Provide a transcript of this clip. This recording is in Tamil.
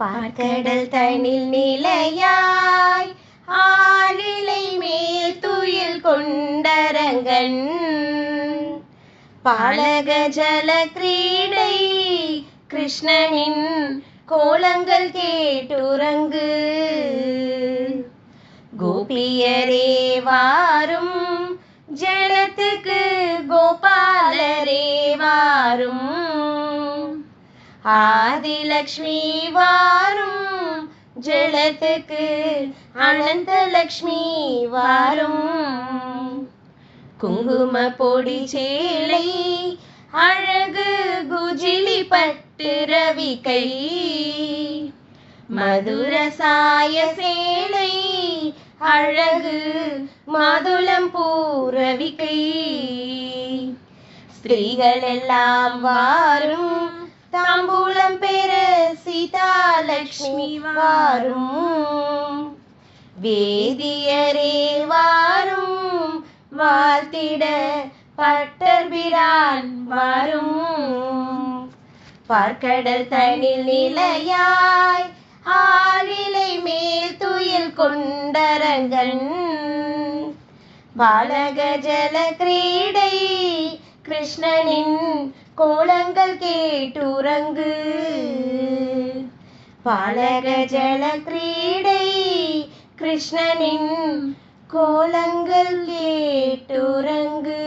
பார்க்கடல் தனில் நிலையாய் ஆளிலை மேல் துயில் கொண்டரங்கன். பாலக ஜல கிரீடை கிருஷ்ணனின் கோலங்கள் கேட்டுறங்கு. கோபியரே வாரும் ஜலத்துக்கு கோபாலரே வாரும். ஆதிலக்ஷ்மி வாரும் ஜலத்துக்கு அனந்தலக்ஷ்மி வாரும். குங்கும பொடி சேலை அழகு குஜிலி பட்டு ரவி கை. மதுர சாய சேலை அழகு மாதுளம் பூரவிகை ஸ்திரீகள் எல்லாம் வாரும் தாம்பூலம் பெற சீதாலக்ஷ்மி வாரும். வேதியரே வாரும். வாழ்த்திட பட்டர் பிரான் வாரும். பார்க்கடல் தனில் நிலையாய் ஆளிலை மேல் துயில் கொண்டரங்கன். பாலக ஜல கிரீடை கிருஷ்ணனின் கோலங்கள் கேட்டுறங்கு. பாலக ஜல கிரீடை கிருஷ்ணனின் கோலங்கள் கேட்டுறங்கு.